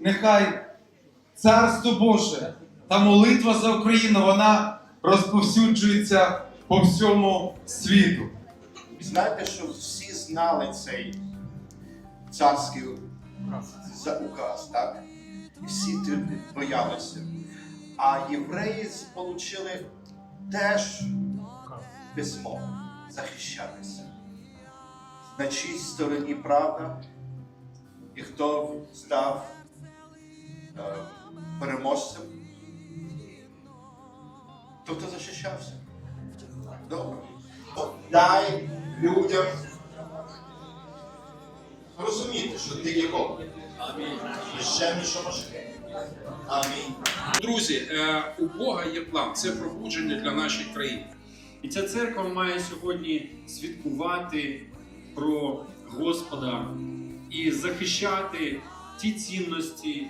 нехай Царство Боже та молитва за Україну вона розповсюджується по всьому світу. Знаєте, що всі знали цей царський указ, так? І всі боялися. А євреї отримали теж письмо захищатися. На чиїй стороні правда, і хто став переможцем, тобто захищався. Добре. Дай людям розуміти, що ти є Бог. Ще нічого може. Амінь. Друзі, е, у Бога є план. Це пробудження для нашої країни. І ця церква має сьогодні свідкувати про Господа і захищати ті цінності,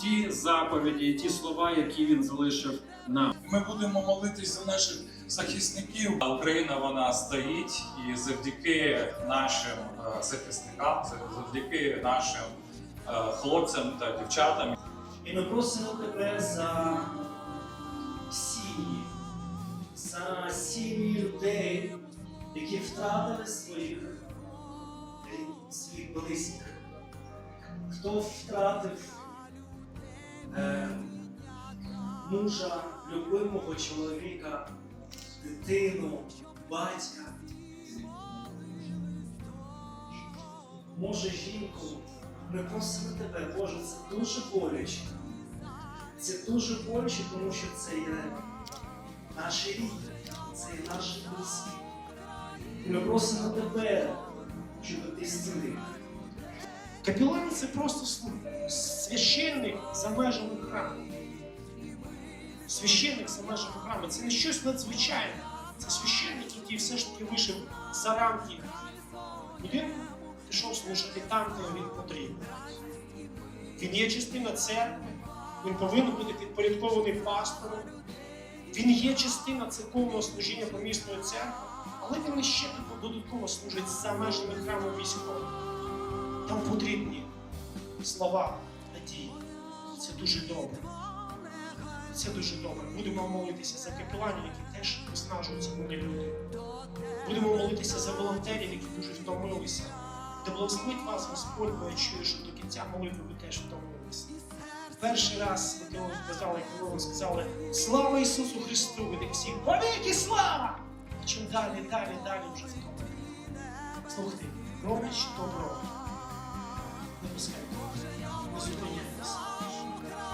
ті заповіді, ті слова, які він залишив нам. Ми будемо молитись за наших захисників. А Україна вона стоїть і завдяки нашим е, захисникам, завдяки нашим е, хлопцям та дівчатам, І ми просимо тебе за сім'ї, за сім'ї людей, які втратили своїх, своїх близьких. Хто втратив е, мужа, любимого чоловіка, дитину, батька. Може, жінку, ми просимо тебе, Боже, це дуже боляче. Це дуже боляче, тому що це є наші рідні, це є наші близькі. Ми просимо тебе, щоб ти зцілив. Капілан це просто священник за межами храму. Священник за межами храму це не щось надзвичайне. Це священник, який все ж таки вийшов за рамки будинку, пішов служити там, де він потрібен. Він є частина церкви, він повинен бути підпорядкований пастором. Він є частина церковного служіння помісної церкви, але він ще додатково служить за межами храму військового. Там потрібні слова надії. Це дуже добре. Це дуже добре. Будемо молитися за капеланів, які теж виснажуються вони люди. Будемо молитися за волонтерів, які дуже втомилися. Да благословить вас Господь, бо я чую, що до кінця молитви ви теж втомилися. Перший раз ви коли казали, коли ви сказали Слава Ісусу Христу! Ви всі повіки слава! А чим далі, далі, далі вже втомлені. Слухайте, роблячи добро.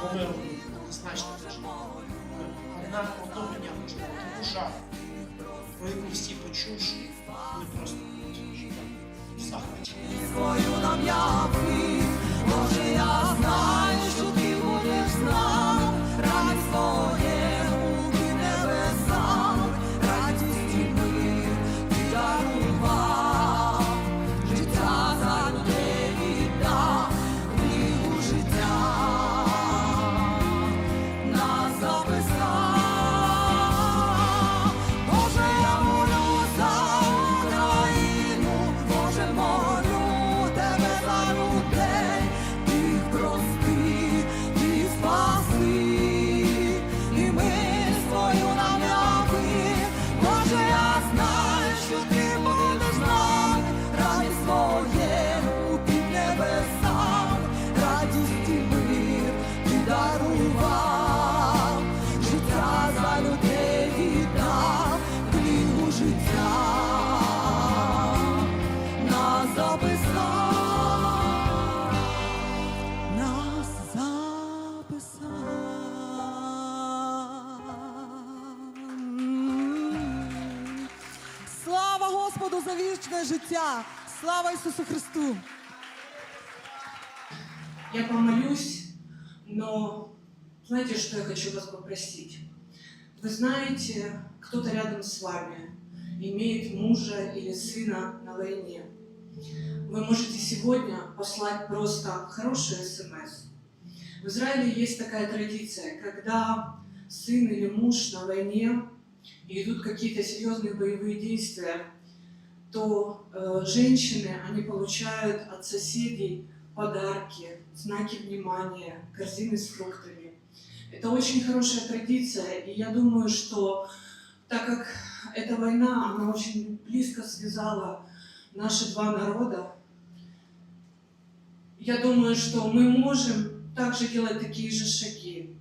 Бо ми робимо однозначно дуже. Одна одного дня може душа, про яку всі почувши, не просто захваті. Господу за вічне життя! Слава Ісусу Христу! Я помолюсь, но знаете, что я хочу вас попросить? Вы знаете, кто-то рядом с вами имеет мужа или сына на войне. Вы можете сегодня послать просто хороший смс. В Израиле есть такая традиция, когда сын или муж на войне и идут какие-то серьезные боевые действия, то э, женщины, они получают от соседей подарки, знаки внимания, корзины с фруктами. Это очень хорошая традиция, и я думаю, что так как эта война, она очень близко связала наши два народа, я думаю, что мы можем также делать такие же шаги.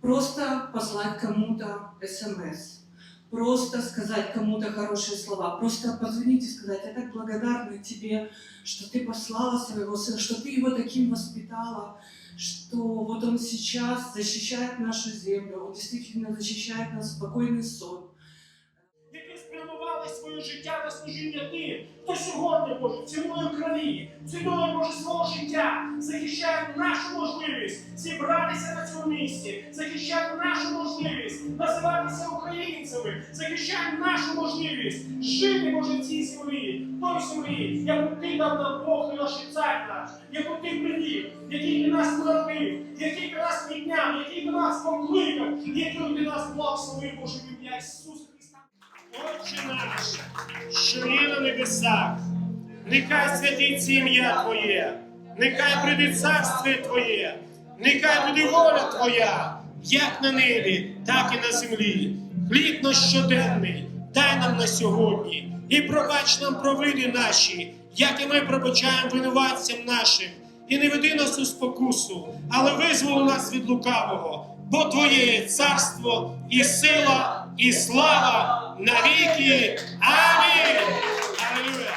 Просто послать кому-то смс, просто сказать кому-то хорошие слова, просто позвонить и сказать, я так благодарна тебе, что ты послала своего сына, что ты его таким воспитала, что вот он сейчас защищает нашу землю, он действительно защищает нас спокойный сон. спрямували своє життя на служіння тим, хто сьогодні Боже, ціною крові, ціною Боже свого життя, захищає нашу можливість зібратися на цьому місці, захищає нашу можливість називатися українцями, захищає нашу можливість жити Боже в цій землі, той землі, яку ти дав нам Бог і наш цар наш, яку ти привів, який ти нас народив, який ти нас підняв, який ти нас покликав, який ти нас благословив Боже в ім'я Ісуса. Отче наш, що є на небесах, нехай святиться ім'я Твоє, нехай прийде царство Твоє, нехай буде воля Твоя, як на небі, так і на землі. Хліб наш щоденний, дай нам на сьогодні, і пробач нам провини наші, як і ми пробачаємо винуватцям нашим. І не веди нас у спокусу, але визволи нас від лукавого, бо Твоє є царство і сила, і слава na hiki. Amen. Haleluya.